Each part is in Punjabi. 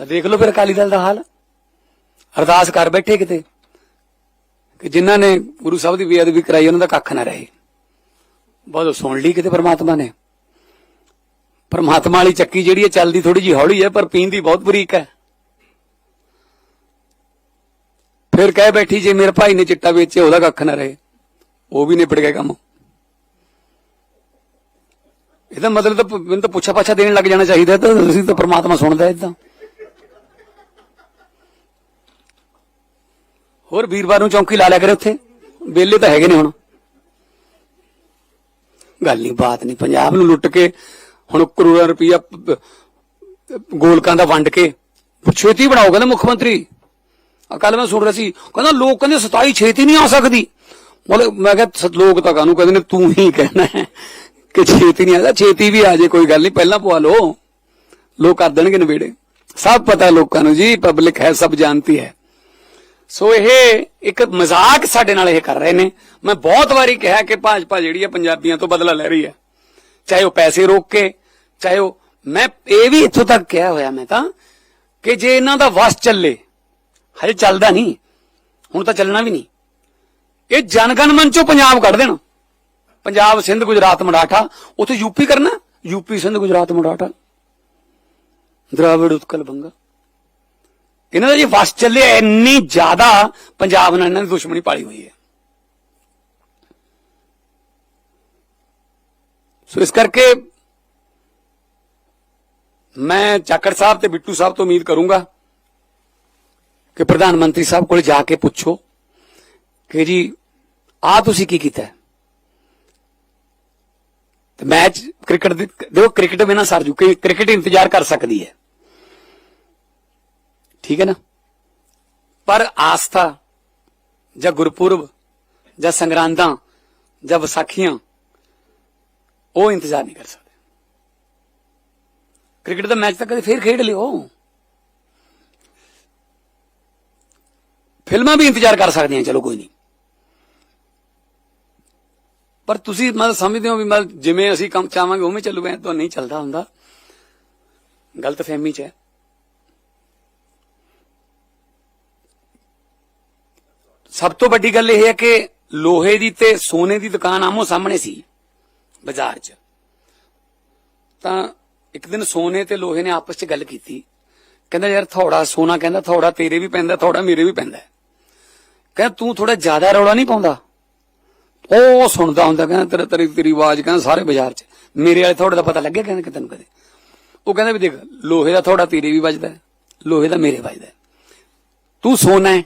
ਤਾਂ ਦੇਖ ਲਓ ਫਿਰ ਅਕਾਲੀ ਦਲ ਦਾ ਹਾਲ। ਅਰਦਾਸ ਕਰ ਬੈਠੇ ਕਿਤੇ ਕਿ ਜਿਨ੍ਹਾਂ ਨੇ ਗੁਰੂ ਸਾਹਿਬ ਦੀ ਬੇਅਦਬੀ ਕਰਾਈ, ਉਹਨਾਂ ਦਾ ਕੱਖ ਨਾ ਰਹੇ। ਬਹੁਤ ਸੁਣ ਲਈ ਕਿਤੇ ਪਰਮਾਤਮਾ ਨੇ। ਪਰਮਾਤਮਾ ਵਾਲੀ ਚੱਕੀ ਜਿਹੜੀ ਹੈ, ਚੱਲਦੀ ਥੋੜੀ ਜੀ ਹੌਲੀ ਹੈ, ਪਰ ਪੀਂਦੀ ਬਹੁਤ ਬਰੀਕ ਹੈ। ਫਿਰ ਕਹਿ ਬੈਠੀ, ਜੇ ਮੇਰੇ ਭਾਈ ਨੇ ਚਿੱਟਾ ਵੇਚਿਆ, ਉਹਦਾ ਕੱਖ ਨਾ ਰਹੇ। ਉਹ ਵੀ ਨਿਬੜ ਗਿਆ ਕੰਮ। ਇਹਦਾ ਮਤਲਬ ਤਾਂ ਮੈਨੂੰ ਤਾਂ ਪੁੱਛਾ ਪਾਛਾ ਦੇਣ ਲੱਗ ਜਾਣਾ ਚਾਹੀਦਾ, ਤਾਂ ਤੁਸੀਂ ਤਾਂ ਪ੍ਰਮਾਤਮਾ ਸੁਣਦਾ ਇਦਾਂ। ਹੋਰ ਵੀਰਵਾਰ ਨੂੰ ਚੌਂਕੀ ਲਾ ਲਿਆ ਕਰੇ ਉੱਥੇ। ਵੇਲੇ ਤਾਂ ਹੈਗੇ ਨੇ ਹੁਣ। ਗੱਲ ਨਹੀਂ ਬਾਤ ਨਹੀਂ ਪੰਜਾਬ ਨੂੰ ਲੁੱਟ ਕੇ ਹੁਣ ਕਰੋੜਾਂ ਰੁਪਈਆ ਗੋਲਕਾਂ ਦਾ ਵੰਡ ਕੇ ਛੇਤੀ ਬਣਾਓ, ਕਹਿੰਦਾ ਮੁੱਖ ਮੰਤਰੀ। ਆ ਕੱਲ ਮੈਂ ਸੁਣ ਰਿਹਾ ਸੀ, ਕਹਿੰਦਾ ਲੋਕ ਕਹਿੰਦੇ 27 ਛੇਤੀ ਨਹੀਂ ਆ ਸਕਦੀ। ਮਤਲਬ ਮੈਂ ਕਿਹਾ ਸ- ਲੋਕ ਤਾਂ ਕਾਹਨੂੰ ਕਹਿੰਦੇ ਨੇ, ਤੂੰ ਹੀ ਕਹਿਣਾ ਹੈ ਕਿ ਛੇਤੀ ਨਹੀਂ ਆਦਾ ਛੇਤੀ ਵੀ ਆ ਜੇ, ਕੋਈ ਗੱਲ ਨਹੀਂ ਪਹਿਲਾਂ ਪਵਾ ਲਓ। ਲੋਕ ਕਰ ਦੇਣਗੇ ਨਵੇੜੇ। ਸਭ ਪਤਾ ਲੋਕਾਂ ਨੂੰ ਜੀ, ਪਬਲਿਕ ਹੈ, ਸਭ ਜਾਣਤੀ ਹੈ। ਸੋ ਇਹ ਇੱਕ ਮਜ਼ਾਕ ਸਾਡੇ ਨਾਲ ਇਹ ਕਰ ਰਹੇ ਨੇ। ਮੈਂ ਬਹੁਤ ਵਾਰੀ ਕਿਹਾ ਕਿ ਭਾਜਪਾ ਜਿਹੜੀ ਹੈ ਪੰਜਾਬੀਆਂ ਤੋਂ ਬਦਲਾ ਲੈ ਰਹੀ ਹੈ। ਚਾਹੇ ਉਹ ਪੈਸੇ ਰੋਕ ਕੇ, ਚਾਹੇ ਉਹ ਮੈਂ ਇਹ ਵੀ ਇੱਥੋਂ ਤੱਕ ਕਿਹਾ ਹੋਇਆ ਮੈਂ ਤਾਂ ਕਿ ਜੇ ਇਹਨਾਂ ਦਾ ਵਸ ਚੱਲੇ, ਹਜੇ ਚੱਲਦਾ ਨਹੀਂ। ਹੁਣ ਤਾਂ ਚੱਲਣਾ ਵੀ ਨਹੀਂ। ਇਹ ਜਨਗਣ ਮਨ ਚੋਂ ਪੰਜਾਬ ਕੱਢ ਦੇਣ। ਪੰਜਾਬ ਸਿੰਧ ਗੁਜਰਾਤ ਮਰਾਠਾ। ਉੱਥੇ ਯੂਪੀ ਕਰਨਾ। ਯੂਪੀ ਸਿੰਧ ਗੁਜਰਾਤ ਮਰਾਠਾ। ਦਰਾਵੜ ਉਤਕਲ ਬੰਗਾ। ਇਹਨਾਂ ਦਾ ਜੇ ਵਸ ਚੱਲਿਆ ਇੰਨੀ ਜ਼ਿਆਦਾ, ਪੰਜਾਬ ਨਾਲ ਇਹਨਾਂ ਦੀ ਦੁਸ਼ਮਣੀ ਪਾਲੀ ਹੋਈ ਹੈ। ਸੋ ਇਸ ਕਰਕੇ ਮੈਂ ਚਾਕਰ ਸਾਹਿਬ ਤੇ ਬਿੱਟੂ ਸਾਹਿਬ ਤੋਂ ਉਮੀਦ ਕਰੂੰਗਾ ਕਿ ਪ੍ਰਧਾਨ ਮੰਤਰੀ ਸਾਹਿਬ ਕੋਲ ਜਾ ਕੇ ਪੁੱਛੋ ਕਿ ਜੀ ਆ ਤੁਸੀਂ ਕੀ ਕੀਤਾ ਤੇ ਮੈਚ ਕ੍ਰਿਕਟ ਦੇ ਦੇਖੋ, ਕ੍ਰਿਕਟ ਬਿਨਾ ਸਰ ਜੂ ਕਿ ਕ੍ਰਿਕਟ ਇੰਤਜ਼ਾਰ ਕਰ ਸਕਦੀ ਹੈ। ਠੀਕ ਹੈ ਨਾ ਪਰ ਆਸਥਾ ਜਾਂ ਗੁਰਪੁਰਬ ਜਾਂ ਸੰਗਰਾਂਦਾਂ ਜਾਂ ਵਿਸਾਖੀਆਂ ਉਹ ਇੰਤਜ਼ਾਰ ਨਹੀਂ ਕਰ ਸਕਦੇ ਕ੍ਰਿਕਟ ਦਾ ਮੈਚ ਤਾਂ ਕਦੇ ਫੇਰ ਖੇਡ ਲਿਓ ਫਿਲਮਾਂ ਵੀ ਇੰਤਜ਼ਾਰ ਕਰ ਸਕਦੀਆਂ ਚਲੋ ਕੋਈ ਨਹੀਂ ਪਰ ਤੁਸੀਂ ਮਤਲਬ ਸਮਝਦੇ ਹੋ ਵੀ ਮਤਲਬ ਜਿਵੇਂ ਅਸੀਂ ਕੰਮ ਚਾਹਾਂਗੇ ਉਵੇਂ ਚੱਲੂਗਾ ਤਾਂ ਨਹੀਂ ਚੱਲਦਾ ਹੁੰਦਾ ਗਲਤ ਫਹਿਮੀ ਚ ਹੈ ਸਭ ਤੋਂ ਵੱਡੀ ਗੱਲ ਇਹ ਹੈ ਕਿ ਲੋਹੇ ਦੀ ਤੇ ਸੋਨੇ ਦੀ ਦੁਕਾਨ ਆਮੋ ਸਾਹਮਣੇ ਸੀ, ਬਾਜ਼ਾਰ 'ਚ। ਤਾਂ ਇੱਕ ਦਿਨ ਸੋਨੇ ਤੇ ਲੋਹੇ ਨੇ ਆਪਸ 'ਚ ਗੱਲ ਕੀਤੀ। ਕਹਿੰਦਾ, ਯਾਰ, ਥੋੜਾ ਸੋਨਾ ਕਹਿੰਦਾ, ਥੋੜਾ ਤੇਰੇ ਵੀ ਪੈਂਦਾ, ਥੋੜਾ ਮੇਰੇ ਵੀ ਪੈਂਦਾ ਕਹਿੰਦਾ, ਤੂੰ ਥੋੜਾ ਜ਼ਿਆਦਾ ਰੌਲਾ ਨਹੀਂ ਪਾਉਂਦਾ? ਉਹ ਸੁਣਦਾ ਹੁੰਦਾ, ਕਹਿੰਦਾ, ਤੇਰਾ, ਤੇਰੀ ਤੇਰੀ ਆਵਾਜ਼ ਕਹਿੰਦਾ ਸਾਰੇ ਬਾਜ਼ਾਰ 'ਚ। ਮੇਰੇ ਵਾਲੇ ਥੋੜਾ ਦਾ ਪਤਾ ਲੱਗਿਆ ਕਹਿੰਦਾ ਕਿ ਤੈਨੂੰ ਕਦੇ। ਉਹ ਕਹਿੰਦਾ ਵੀ ਦੇਖ, ਲੋਹੇ ਦਾ ਥੋੜਾ ਤੇਰੇ ਵੀ ਵੱਜਦਾ ਲੋਹੇ ਦਾ ਮੇਰੇ ਵੱਜਦਾ ਤੂੰ ਸੋਨਾ ਹੈ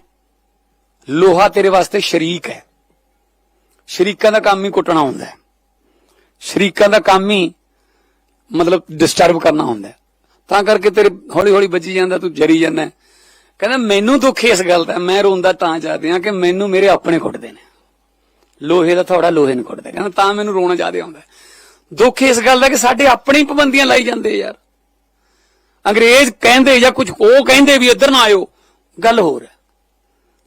ਲੋਹਾ ਤੇਰੇ ਵਾਸਤੇ ਸ਼ਰੀਕ ਹੈ। ਸ਼ਰੀਕਾਂ ਦਾ ਕੰਮ ਹੀ ਕੁੱਟਣਾ ਹੁੰਦਾ ਹੈ। ਸ਼ਰੀਕਾਂ ਦਾ ਕੰਮ ਹੀ ਮਤਲਬ ਡਿਸਟਰਬ ਕਰਨਾ ਹੁੰਦਾ ਤਾਂ ਕਰਕੇ ਤੇਰੇ ਹੌਲੀ ਹੌਲੀ ਵੱਜੀ ਜਾਂਦਾ, ਤੂੰ ਜਰੀ ਜਾਂਦਾ ਕਹਿੰਦਾ, ਮੈਨੂੰ ਦੁੱਖ ਇਸ ਗੱਲ ਦਾ। ਮੈਂ ਰੋਂਦਾ ਤਾਂ ਜਾਂਦੇ ਆ ਕਿ ਮੈਨੂੰ ਮੇਰੇ ਆਪਣੇ ਕੁੱਟਦੇ ਨੇ। ਲੋਹੇ ਦਾ ਥੋੜਾ ਲੋਹੇ ਨੂੰ ਕੁੱਟਦਾ। ਕਹਿੰਦਾ, ਤਾਂ ਮੈਨੂੰ ਰੋਣਾ ਜ਼ਿਆਦਾ ਆਉਂਦਾ ਦੁੱਖ ਇਸ ਗੱਲ ਦਾ ਕਿ ਸਾਡੇ ਆਪਣੇ ਹੀ ਪਾਬੰਦੀਆਂ ਲਾਈ ਜਾਂਦੇ ਯਾਰ। ਅੰਗਰੇਜ਼ ਕਹਿੰਦੇ ਜਾਂ ਕੁਝ ਉਹ ਕਹਿੰਦੇ ਵੀ ਇੱਧਰ ਨਾ ਆਇਓ। ਗੱਲ ਹੋਰ ਹੈ।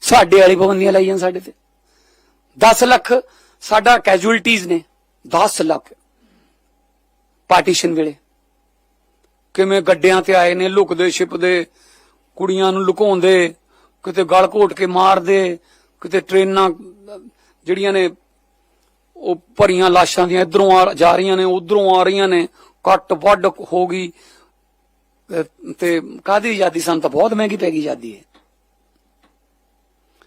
ਸਾਡੇ ਵਾਲੀ ਪਾਬੰਦੀਆਂ ਲਾਈਆਂ ਸਾਡੇ ਤੇ। 10 ਲੱਖ ਸਾਡਾ ਕੈਜੂਅਲਟੀਜ਼ ਨੇ 10 ਲੱਖ ਪਾਰਟੀਸ਼ਨ ਵੇਲੇ। ਕਿਵੇਂ ਗੱਡਿਆਂ ਤੇ ਆਏ ਨੇ, ਲੁਕਦੇ, ਛਿਪਦੇ, ਕੁੜੀਆਂ ਨੂੰ ਲੁਕਾਉਂਦੇ, ਕਿਤੇ ਗਲ ਘੋਟ ਕੇ ਮਾਰਦੇ, ਕਿਤੇ ਟ੍ਰੇਨਾਂ, ਜਿਹੜੀਆਂ ਨੇ ਉਹ ਭਰੀਆਂ ਲਾਸ਼ਾਂ ਦੀਆਂ ਇਧਰੋਂ ਆ ਜਾ ਰਹੀਆਂ ਨੇ, ਉਧਰੋਂ ਆ ਰਹੀਆਂ ਨੇ, ਕੱਟ ਵੱਡ ਹੋ ਗਈ। ਤੇ ਕਾਦੀ ਆਜ਼ਾਦੀ? ਸਾਨੂੰ ਤਾਂ ਬਹੁਤ ਮਹਿੰਗੀ ਪੈ ਗਈ ਆਜ਼ਾਦੀ ਹੈ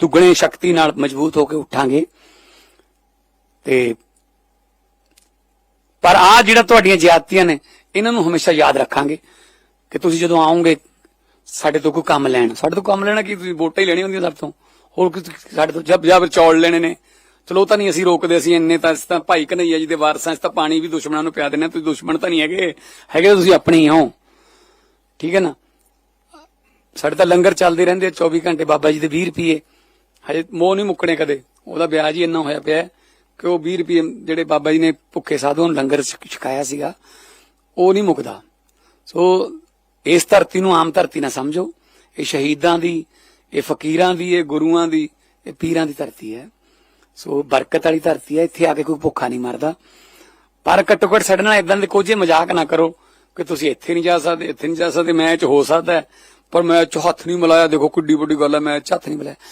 ਦੁੱਗਣੇ ਸ਼ਕਤੀ ਨਾਲ ਮਜ਼ਬੂਤ ਹੋ ਕੇ ਉੱਠਾਂਗੇ। ਤੇ ਪਰ ਆ ਜਿਹੜਾ ਤੁਹਾਡੀਆਂ ਜ਼ਿਆਦਤੀਆਂ ਨੇ, ਇਹਨਾਂ ਨੂੰ ਹਮੇਸ਼ਾ ਯਾਦ ਰੱਖਾਂਗੇ ਕਿ ਤੁਸੀਂ ਜਦੋਂ ਆਓਗੇ ਸਾਡੇ ਤੋਂ ਕੋਈ ਕੰਮ ਲੈਣ। ਸਾਡੇ ਤੋਂ ਕੰਮ ਲੈਣਾ ਕੀ? ਤੁਸੀਂ ਵੋਟਾਂ ਹੀ ਲੈਣੀਆਂ ਹੁੰਦੀਆਂ ਸਭ ਤੋਂ। ਹੋਰ ਸਾਡੇ ਤੋਂ ਜਬ ਜਬ ਚੌਲ ਲੈਣੇ ਨੇ। ਚਲੋ ਉਹ ਤਾਂ ਨਹੀਂ ਅਸੀਂ ਰੋਕਦੇ, ਅਸੀਂ ਇੰਨੇ ਤਾਂ ਅਸੀਂ ਤਾਂ ਭਾਈ ਕਨਈਆ ਜੀ ਦੇ ਵਾਰਸਾਂ, ਅਸੀਂ ਤਾਂ ਪਾਣੀ ਵੀ ਦੁਸ਼ਮਣਾਂ ਨੂੰ ਪਿਆ ਦਿੰਦੇ ਹਾਂ, ਤੁਸੀਂ ਦੁਸ਼ਮਣ ਤਾਂ ਨਹੀਂ ਹੈਗੇ। ਹੈਗੇ ਤੁਸੀਂ ਆਪਣੇ ਹੀ ਹੋ। ਠੀਕ ਹੈ ਨਾ? ਸਾਡੇ ਤਾਂ ਲੰਗਰ ਚੱਲਦੇ ਰਹਿੰਦੇ ਆ 24 ਘੰਟੇ ਬਾਬਾ ਜੀ ਦੇ 20 ਰੁਪਏ। ਹਜੇ ਮੋਹ ਨਹੀਂ ਮੁੱਕਣੇ ਕਦੇ। ਉਹਦਾ ਵਿਆਜ ਹੀ ਇੰਨਾ ਹੋਇਆ ਪਿਆ ਕਿ ਉਹ 20 ਰੁਪਏ ਜਿਹੜੇ ਬਾਬਾ ਜੀ ਨੇ ਭੁੱਖੇ ਸਾਧੂਆਂ ਨੂੰ ਲੰਗਰ ਛਕਾਇਆ ਸੀਗਾ, ਉਹ ਨਹੀਂ ਮੁੱਕਦਾ। ਸੋ ਇਸ ਧਰਤੀ ਨੂੰ ਆਮ ਧਰਤੀ ਨਾ ਸਮਝੋ। ਇਹ ਸ਼ਹੀਦਾਂ ਦੀ, ਇਹ ਫਕੀਰਾਂ ਦੀ, ਇਹ ਗੁਰੂਆਂ ਦੀ, ਇਹ ਪੀਰਾਂ ਦੀ ਧਰਤੀ ਹੈ। ਸੋ ਬਰਕਤ ਵਾਲੀ ਧਰਤੀ ਹੈ। ਇੱਥੇ ਆ ਕੇ ਕੋਈ ਭੁੱਖਾ ਨਹੀਂ ਮਰਦਾ। ਪਰ ਘੱਟੋ ਘੱਟ ਸਾਡੇ ਨਾਲ ਇਦਾਂ ਦੇ ਕੋਝੇ ਮਜ਼ਾਕ ਨਾ ਕਰੋ ਕਿ ਤੁਸੀਂ ਇੱਥੇ ਨਹੀਂ ਜਾ ਸਕਦੇ, ਇੱਥੇ ਨਹੀਂ ਜਾ ਸਕਦੇ ਮੈਚ ਹੋ ਸਕਦਾ ਪਰ ਮੈਂ 'ਚ ਹੱਥ ਨਹੀਂ ਮਿਲਾਇਆ। ਦੇਖੋ ਕਿੱਡੀ ਵੱਡੀ ਗੱਲ ਹੈ, ਮੈਂ 'ਚ ਹੱਥ ਨਹੀਂ ਮਿਲਾਇਆ।